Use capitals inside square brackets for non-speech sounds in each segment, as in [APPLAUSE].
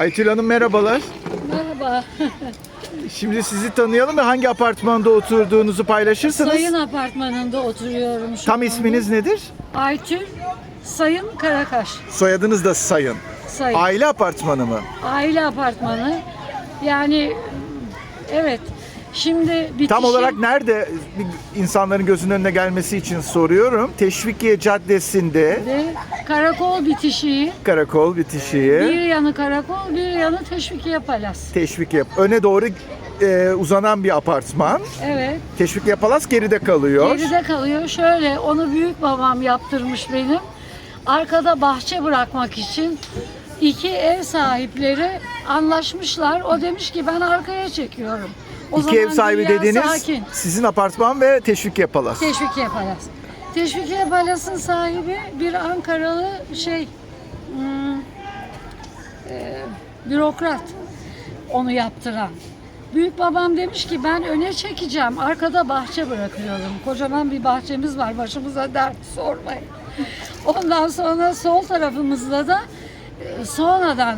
Aytül Hanım merhabalar. Merhaba. [LAUGHS] Şimdi sizi tanıyalım ve hangi apartmanda oturduğunuzu paylaşırsanız. Sayın apartmanında oturuyorum şu Tam anda. isminiz nedir? Aytül Sayın Karakaş. Soyadınız da Sayın. Sayın. Aile apartmanı mı? Aile apartmanı. Yani evet. Şimdi bitişi Tam olarak nerede insanların gözünün önüne gelmesi için soruyorum. Teşvikiye Caddesi'nde de karakol bitişiği. karakol bitişiği. Bir yanı karakol, bir yanı Teşvikiye Palas. Teşvikiye öne doğru e, uzanan bir apartman. Evet. Teşvikiye Palas geride kalıyor. Geride kalıyor. Şöyle onu büyük babam yaptırmış benim. Arkada bahçe bırakmak için iki ev sahipleri anlaşmışlar. O demiş ki ben arkaya çekiyorum. O İki ev sahibi dünya dediniz. Sakin. Sizin apartman ve Teşvikiye Palas. Teşvikiye Palas. Teşvikiye Palas'ın sahibi bir Ankaralı şey hmm, e, bürokrat onu yaptıran. Büyük babam demiş ki ben öne çekeceğim. Arkada bahçe bırakıyorum. Kocaman bir bahçemiz var. Başımıza dert sormayın. Ondan sonra sol tarafımızda da e, sonradan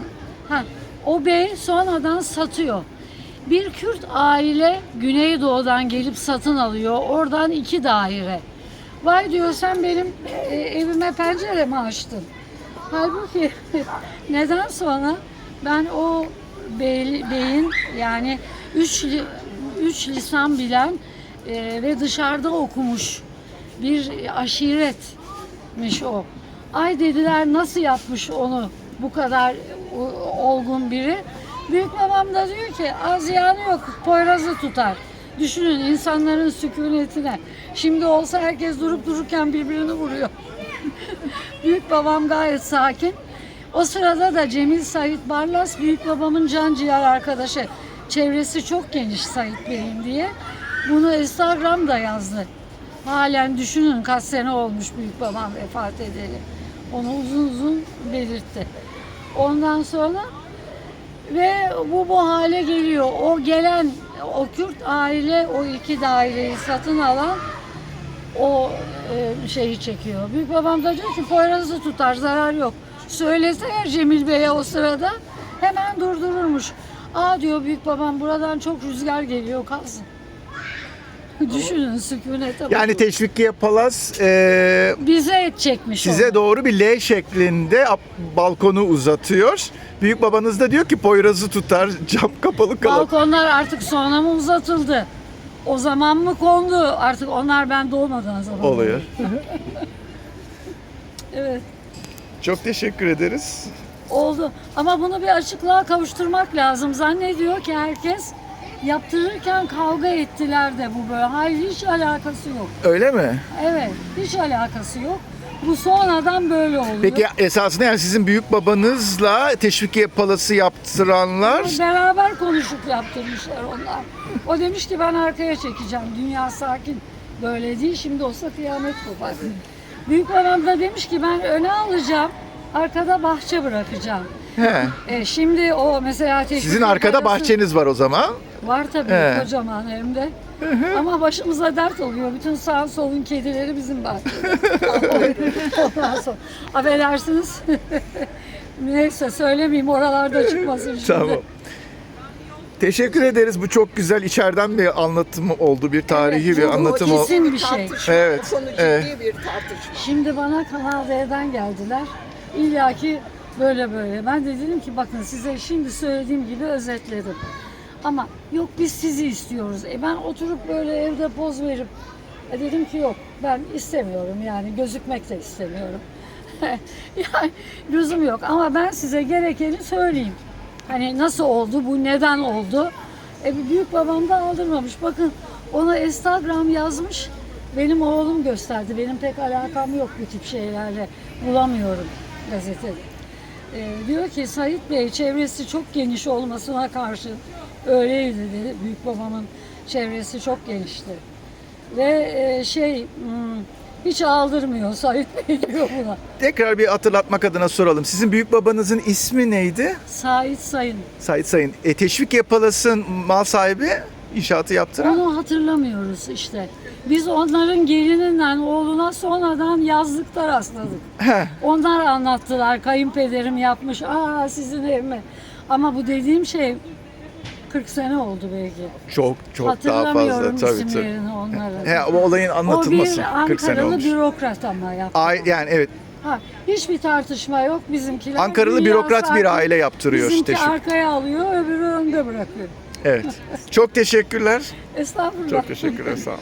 ha, o bey sonradan satıyor. Bir Kürt aile Güneydoğu'dan gelip satın alıyor. Oradan iki daire. Vay diyor sen benim e, evime pencere mi açtın? Halbuki [LAUGHS] neden sonra ben o bey, beyin yani üç, üç lisan bilen e, ve dışarıda okumuş bir aşiretmiş o. Ay dediler nasıl yapmış onu bu kadar o- olgun biri. Büyük babam da diyor ki az yanı yok Poyraz'ı tutar. Düşünün insanların sükunetine. Şimdi olsa herkes durup dururken birbirini vuruyor. [LAUGHS] Büyük babam gayet sakin. O sırada da Cemil Sait Barlas büyük babamın can ciğer arkadaşı. Çevresi çok geniş Sait Bey'in diye. Bunu Instagram'da yazdı. Halen düşünün kaç sene olmuş büyük babam vefat edeli. Onu uzun uzun belirtti. Ondan sonra ve bu bu hale geliyor. O gelen o Kürt aile o iki daireyi satın alan o e, şeyi çekiyor. Büyük babam da diyor ki Poyraz'ı tutar zarar yok. Söylese Cemil Bey'e o sırada hemen durdururmuş. Aa diyor büyük babam buradan çok rüzgar geliyor kalsın. Düşünün sükunete Yani bakın. Teşvikiye Palas e, Bize et çekmiş size onu. doğru bir L şeklinde ap- balkonu uzatıyor. Büyük babanız da diyor ki Poyraz'ı tutar, [LAUGHS] cam kapalı kalır. Balkonlar artık sonra mı uzatıldı? O zaman mı kondu? Artık onlar ben doğmadan zaman. Oluyor. [LAUGHS] Evet. Çok teşekkür ederiz. Oldu. Ama bunu bir açıklığa kavuşturmak lazım. Zannediyor ki herkes yaptırırken kavga ettiler de bu böyle. Hayır hiç alakası yok. Öyle mi? Evet hiç alakası yok. Bu sonradan böyle oluyor. Peki esasında yani sizin büyük babanızla Teşvikiye Palas'ı yaptıranlar Beraber konuşup yaptırmışlar onlar. O demiş ki ben arkaya çekeceğim. Dünya sakin. Böyle değil. Şimdi olsa kıyamet kopar. Büyük babam da demiş ki ben öne alacağım. Arkada bahçe bırakacağım. He. E, şimdi o mesela teşvik Sizin arkada parası- bahçeniz var o zaman. Var tabii He. kocaman hem de. Ama başımıza dert oluyor. Bütün sağ solun kedileri bizim bahçede. Ondan [LAUGHS] sonra affedersiniz. [LAUGHS] Neyse söylemeyeyim oralarda çıkmasın şimdi. Tamam. Teşekkür ederiz. Bu çok güzel içeriden bir anlatım oldu. Bir tarihi Evet, bir anlatım oldu. kesin bir şey. Tartışma, Evet, Bu konu ciddi evet. bir tartışma. Şimdi bana Kanal D'den geldiler. İlla ki böyle böyle. Ben de dedim ki bakın size şimdi söylediğim gibi özetledim. Ama yok biz sizi istiyoruz. E ben oturup böyle evde poz verip e dedim ki yok ben istemiyorum yani gözükmek de istemiyorum. [LAUGHS] yani lüzum yok ama ben size gerekeni söyleyeyim. Hani nasıl oldu bu neden oldu? E büyük babam da aldırmamış. Bakın ona Instagram yazmış. Benim oğlum gösterdi. Benim pek alakam yok bu tip şeylerle. Bulamıyorum gazetede. E, diyor ki Sait Bey çevresi çok geniş olmasına karşı öyleydi dedi. Büyük babamın çevresi çok genişti. Ve e, şey hmm, hiç aldırmıyor Sait Bey [LAUGHS] diyor buna. Tekrar bir hatırlatmak adına soralım. Sizin büyük babanızın ismi neydi? Sait Sayın. Sait Sayın. E, Teşvikiye Palas'ın mal sahibi inşaatı yaptıran. Onu hatırlamıyoruz işte. Biz onların gelininden oğluna sonradan yazlıkta rastladık. He. Onlar anlattılar. Kayınpederim yapmış. Aa sizin ev mi? Ama bu dediğim şey 40 sene oldu belki. Çok çok daha fazla tabii tabii. He, o olayın o anlatılması bir 40 sene Ankaralı olmuş. bürokrat ama yaptı. Ay, yani evet Ha, hiçbir tartışma yok bizimkiler. Ankaralı bürokrat bir aile yaptırıyor Bizimki teşvik. arkaya alıyor, öbürü önde bırakıyor. Evet. Çok teşekkürler. Estağfurullah. Çok teşekkürler sağ olun.